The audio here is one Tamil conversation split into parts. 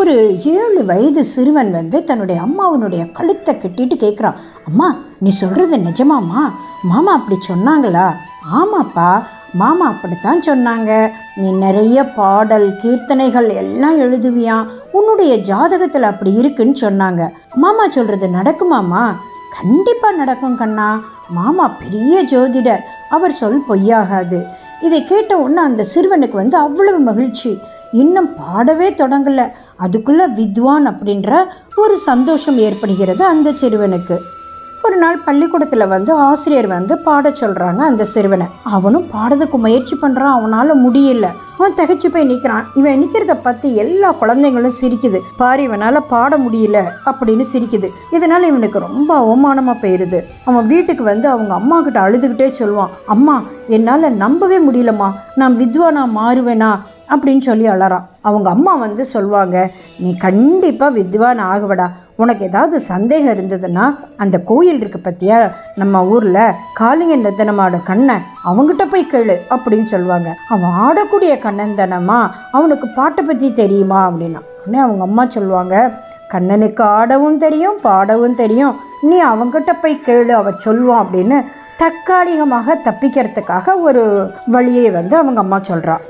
ஒரு ஏழு வயது சிறுவன் வந்து தன்னுடைய அம்மாவனுடைய கழுத்தை கட்டிட்டு கேட்குறான் அம்மா நீ சொல்கிறது நிஜமாம்மா? மாமா அப்படி சொன்னாங்களா? ஆமாப்பா மாமா அப்படித்தான் சொன்னாங்க. நீ நிறைய பாடல் கீர்த்தனைகள் எல்லாம் எழுதுவியான் உன்னுடைய ஜாதகத்தில் அப்படி இருக்குன்னு சொன்னாங்க. மாமா சொல்கிறது நடக்குமாம்மா? கண்டிப்பாக நடக்கும் கண்ணா. மாமா பெரிய ஜோதிடர். அவர் சொல் பொய்யாகாது. இதை கேட்ட உடனே அந்த சிறுவனுக்கு வந்து அவ்வளவு மகிழ்ச்சி. இன்னும் பாடவே தொடங்கலை. அதுக்குள்ள வித்வான் அப்படின்ற ஒரு சந்தோஷம் ஏற்படுகிறது அந்த சிறுவனுக்கு. ஒரு நாள் பள்ளிக்கூடத்தில் வந்து ஆசிரியர் வந்து பாட சொல்கிறாங்க அந்த சிறுவனை. அவனும் பாடுறதுக்கு முயற்சி பண்ணுறான் அவனால் முடியல. அவன் தகைச்சு போய் நிற்கிறான் இவன் நிற்கிறத பற்றி எல்லா குழந்தைங்களும் சிரிக்குது. பாரு இவனால் பாட முடியல அப்படின்னு சிரிக்குது. இதனால் இவனுக்கு ரொம்ப அவமானமாக போயிடுது அவன் வீட்டுக்கு வந்து அவங்க அம்மா கிட்ட அழுதுகிட்டே சொல்லுவான் அம்மா என்னால் நம்பவே முடியலம்மா. நான் வித்வானா மாறுவேனா? அப்படின்னு சொல்லி அழறான். அவங்க அம்மா வந்து சொல்லுவாங்க நீ கண்டிப்பாக வித்வான் ஆகுவடா. உனக்கு ஏதாவது சந்தேகம் இருந்ததுன்னா அந்த கோயில் இருக்கு பற்றியா நம்ம ஊரில் காளிங்க நித்தனமாட கண்ணன் அவங்ககிட்ட போய் கேளு அப்படின்னு சொல்லுவாங்க. அவன் ஆடக்கூடிய கண்ணன் தானம்மா. அவனுக்கு பாட்டை பற்றி தெரியுமா? அப்படின்னா உடனே அவங்க அம்மா சொல்லுவாங்க கண்ணனுக்கு ஆடவும் தெரியும் பாடவும் தெரியும். நீ அவங்ககிட்ட போய் கேளு அவன் சொல்லுவான் அப்படின்னு தற்காலிகமாக தப்பிக்கிறதுக்காக ஒரு வழியை வந்து அவங்க அம்மா சொல்கிறான்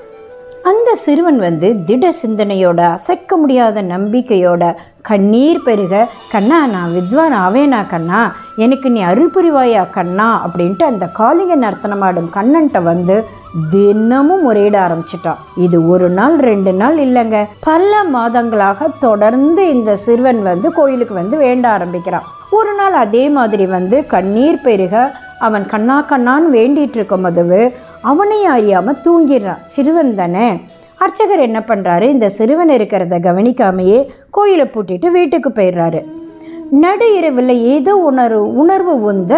அந்த சிறுவன் வந்து திட சிந்தனையோட அசைக்க முடியாத நம்பிக்கையோட கண்ணீர் பெருக கண்ணா நான் வித்வான் ஆவேனா கண்ணா? எனக்கு நீ அருள் புரிவாயா கண்ணா? அப்படின்ட்டு அந்த காளிங்க நர்த்தனமாடும் கண்ணன்ட்ட வந்து தினமும் முறையிட ஆரம்பிச்சிட்டான். இது ஒரு நாள் ரெண்டு நாள் இல்லைங்க. பல மாதங்களாக தொடர்ந்து இந்த சிறுவன் வந்து கோயிலுக்கு வந்து வேண்ட ஆரம்பிக்கிறான். ஒரு நாள் அதே மாதிரி வந்து கண்ணீர் பெருக அவன் கண்ணா கண்ணான்னு வேண்டிகிட்டு இருக்கும் போது அவனையும் அறியாமல் தூங்கிடுறான் சிறுவன் தானே. அர்ச்சகர் என்ன பண்ணுறாரு இந்த சிறுவன் இருக்கிறத கவனிக்காமையே கோயிலை பூட்டிட்டு வீட்டுக்கு போயிடுறாரு. நடு இரவில் ஏதோ உணர்வு உணர்வு உந்த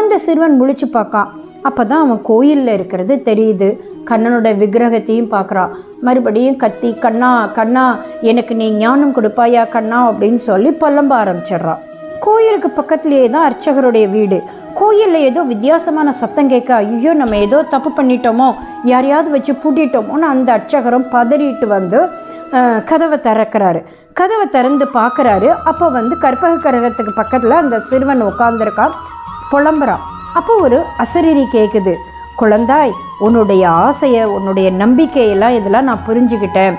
அந்த சிறுவன் முழிச்சு பார்க்கான். அப்போ தான் அவன் கோயிலில் இருக்கிறது தெரியுது. கண்ணனோட விக்கிரகத்தையும் பார்க்குறான் மறுபடியும் கத்தி கண்ணா கண்ணா எனக்கு நீ ஞானம் கொடுப்பாயா கண்ணா? அப்படின்னு சொல்லி பல்லம்ப ஆரம்பிச்சிடுறான் கோயிலுக்கு பக்கத்துலேயே தான் அர்ச்சகருடைய வீடு. கோயிலில் ஏதோ வித்தியாசமான சத்தம் கேட்க ஐயோ நம்ம ஏதோ தப்பு பண்ணிட்டோமோ? யாரையாவது வச்சு பூட்டிட்டோமோன்னு அந்த அர்ச்சகரும் பதறிட்டு வந்து கதவை திறக்கிறாரு. கதவை திறந்து பார்க்குறாரு. அப்போ வந்து கற்பக கரகத்துக்கு பக்கத்தில் அந்த சிறுவன் உட்காந்துருக்கான் புலம்புறான். அப்போ ஒரு அசரீரி கேட்குது குழந்தாய் உன்னுடைய ஆசையை உன்னுடைய நம்பிக்கையெல்லாம் இதெல்லாம் நான் புரிஞ்சுக்கிட்டேன்.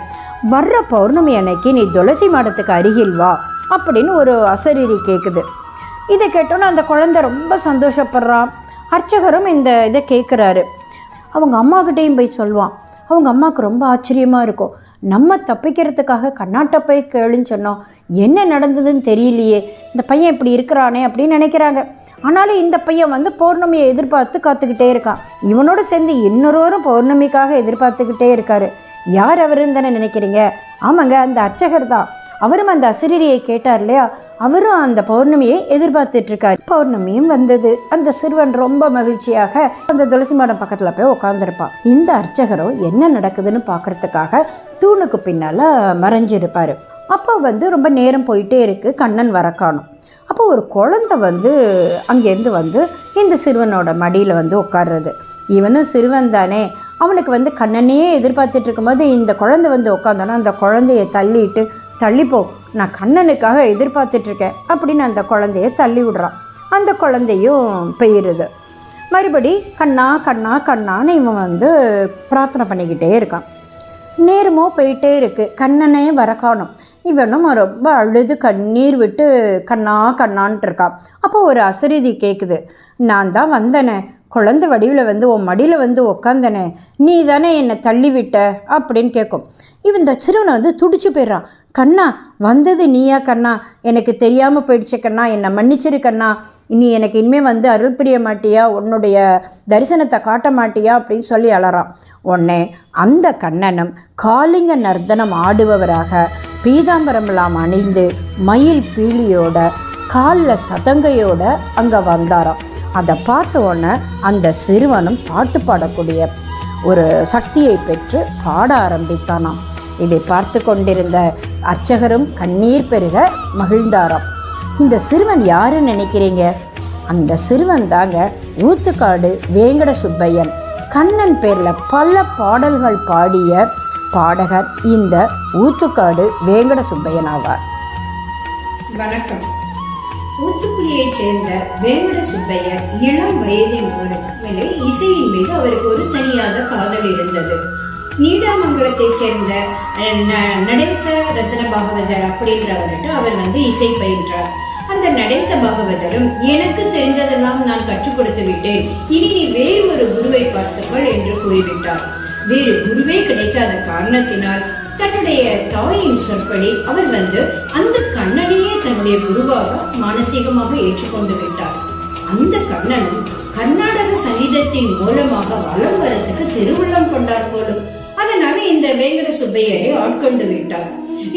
வர்ற பௌர்ணமி அன்னைக்கு நீ துளசி மாடத்துக்கு அருகில் வா அப்படின்னு ஒரு அசரீரி கேட்குது இதை கேட்டோன்னே அந்த குழந்தை ரொம்ப சந்தோஷப்படுறான் அர்ச்சகரும் இந்த இதை கேட்குறாரு அவங்க அம்மாக்கிட்டேயும் போய் சொல்லுவான். அவங்க அம்மாவுக்கு ரொம்ப ஆச்சரியமாக இருக்கும். நம்ம தப்பிக்கிறதுக்காக கண்ணாட்ட போய் கேளுன்னு சொன்னோம். என்ன நடந்ததுன்னு தெரியலையே. இந்த பையன் இப்படி இருக்கிறானே அப்படின்னு நினைக்கிறாங்க. ஆனாலும் இந்த பையன் வந்து பௌர்ணமியை எதிர்பார்த்து காத்துக்கிட்டே இருக்கான். இவனோட சேர்ந்து இன்னொருவரும் பௌர்ணமிக்காக எதிர்பார்த்துக்கிட்டே இருக்காரு. யார் அவருன்னு தானே நினைக்கிறீங்க? ஆமாங்க அந்த அர்ச்சகர் தான். அவரும் அந்த அசிரியை கேட்டார் இல்லையா? அவரும் அந்த பௌர்ணமியை எதிர்பார்த்துட்ருக்கார். பௌர்ணமியும் வந்தது. அந்த சிறுவன் ரொம்ப மகிழ்ச்சியாக அந்த துளசி மாடம் பக்கத்தில் போய் உட்காந்துருப்பான் இந்த அர்ச்சகரோ என்ன நடக்குதுன்னு பார்க்கறதுக்காக தூணுக்கு பின்னால் மறைஞ்சிருப்பார். அப்போ வந்து ரொம்ப நேரம் போயிட்டே இருக்குது கண்ணன் வர காணும். அப்போ ஒரு குழந்தை வந்து அங்கேருந்து வந்து இந்த சிறுவனோட மடியில் வந்து உட்கார்றது இவனும் சிறுவன் தானே. அவனுக்கு வந்து கண்ணனையே எதிர்பார்த்துட்டு இருக்கும்போது இந்த குழந்தை வந்து உட்காந்தோன்னா அந்த குழந்தைய தள்ளிட்டு தள்ளிப்போ நான் கண்ணனுக்காக எதிர்பார்த்துட்ருக்கேன் அப்படின்னு அந்த குழந்தைய தள்ளி விடுறான். அந்த குழந்தையும் பெய்யுறது மறுபடி கண்ணா கண்ணா கண்ணான்னு இவன் வந்து பிரார்த்தனை பண்ணிக்கிட்டே இருக்கான். நேரமோ போயிட்டே இருக்குது கண்ணனே வர காணும். இவனும் ரொம்ப அழுது கண்ணீர் விட்டு கண்ணா கண்ணான்ட்டு இருக்கான். அப்போ ஒரு அசரீதி கேட்குது நான் தான் வந்தனே. குழந்தை வடிவில் வந்து உன் மடியில் வந்து உக்காந்தனே நீ தானே என்னை தள்ளிவிட்ட? அப்படின்னு கேட்கும் இவன் இந்த சிறுவனை வந்து துடிச்சு போயிடுறான். கண்ணா வந்தது நீயா கண்ணா? எனக்கு தெரியாமல் போயிடுச்சு கண்ணா என்னை மன்னிச்சிரு கண்ணா. நீ எனக்கு இனிமேல் வந்து அருள் புரிய மாட்டியா? உன்னுடைய தரிசனத்தை காட்ட மாட்டியா? அப்படின்னு சொல்லி அலறான். உடனே அந்த கண்ணனும் காலிங்க நர்த்தனம் ஆடுபவராக பீதாம்பரமெல்லாம் அணிந்து மயில் பீலியோட காலில் சதங்கையோட அங்கே வந்தாராம். அதை பார்த்த உடனே அந்த சிறுவனும் பாட்டு பாடக்கூடிய ஒரு சக்தியை பெற்று பாட ஆரம்பித்தானாம். இதை பார்த்து கொண்டிருந்த அர்ச்சகரும் கண்ணீர் பெருக மகிழ்ந்தாராம். இந்த சிறுவன் யாருன்னு நினைக்கிறீங்க? அந்த சிறுவன் தாங்க ஊத்துக்காடு வேங்கட சுப்பையன் கண்ணன் பேரில் பல பாடல்கள் பாடிய பாடகர் இந்த ஊத்துக்காடு வேங்கட சுப்பையன் ஆவார். வணக்கம். ஊத்துக்குடியை சேர்ந்த வேங்கட சுப்பையர் இளம் வயதின் மேலே இசையின் மீது அவருக்கு ஒரு தனியாக காதல் இருந்தது. நீடாமங்கலத்தைச் சேர்ந்த ந- நடேச ரத்ன பாகவதர் அப்படின்றவர்கிட்ட அவர் வந்து இசை பயின்றார். அந்த நடேச பாகவதரும் எனக்கு தெரிந்ததெல்லாம் நான் கற்றுக் கொடுத்து விட்டேன். இனி நீ வேறு ஒரு குருவை பார்த்துக்கொள் என்று கூறிவிட்டார். வேறு குருவே கிடைக்காத காரணத்தினால் தன்னுடைய தாயின் சொற்படி அவர் வந்து அந்த கண்ணனையே தன்னுடைய குருவாக மானசீகமாக ஏற்றுக்கொண்டு விட்டார். அந்த கண்ணனும் கர்நாடக சங்கீதத்தின் மூலமாக வலம் வரத்துக்கு திருவுள்ளம் கொண்டார் போலும். அதனால இந்த வேங்கட சுப்பையரை ஆட்கொண்டு விட்டார்.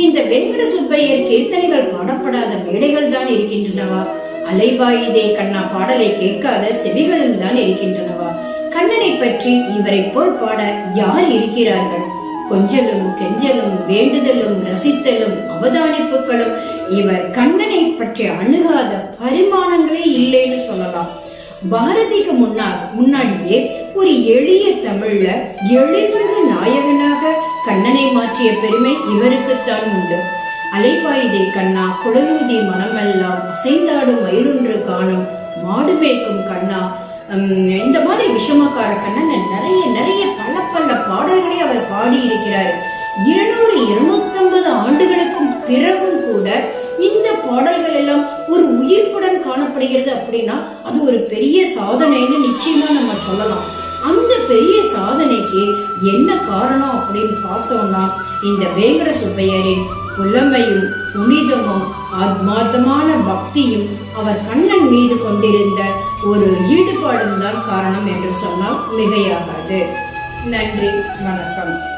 இந்த வேங்கட சுப்பையர் கீர்த்தனைகள் பாடப்படாத மேடைகள் தான் இருக்கின்றனவா? அலைவாயுதே கண்ணா பாடலை கேட்காத செவிகளும் தான் இருக்கின்றனவா? கண்ணனை பற்றி இவரை போல் பாட யார் இருக்கிறார்கள்? கொஞ்சலும் கெஞ்சலும் வேண்டுதலும் ரசித்தலும் அவதானிப்புகளும் இவர் கண்ணனை பற்றி அணுகாத பரிமாணங்களே இல்லைன்னு சொல்லலாம். பாரதிக்கு முன்னால் முன்னாடியே ஒரு எளிய தமிழ்ல எழில்மிகு நாயகனாக கண்ணனை மாற்றிய பெருமை இவருக்குத்தான் உண்டு. அலைபாயுதே கண்ணா குழலூதி மனமெல்லாம் அசைந்தாடும் மயிலொன்று காணும் மாடு மேய்க்கும் கண்ணா இந்த மாதிரி விஷமக்கார கண்ணன் நிறைய நிறைய பல பல பாடல்களை அவர் பாடியிருக்கிறார். இருநூறு இருநூத்தம்பது ஆண்டுகளுக்கும் பிறகும் கூட இந்த பாடல்கள் எல்லாம் ஒரு உயிர்ப்புடன் காணப்படுகிறது அப்படின்னா அது ஒரு பெரிய சாதனைன்னு நிச்சயமா நம்ம சொல்லலாம். அந்த பெரிய சாதனைக்கு என்ன காரணம் அப்படின்னு பார்த்தோம்னா இந்த வேங்கட சுப்பையரின் புலமையும் புனிதமும் ஆத்மார்த்தமான பக்தியும் அவர் கண்ணன் மீது கொண்டிருந்த ஒரு ஈடுபாடும் தான் காரணம் என்று சொன்னால் மிகையாகாது. நன்றி வணக்கம்.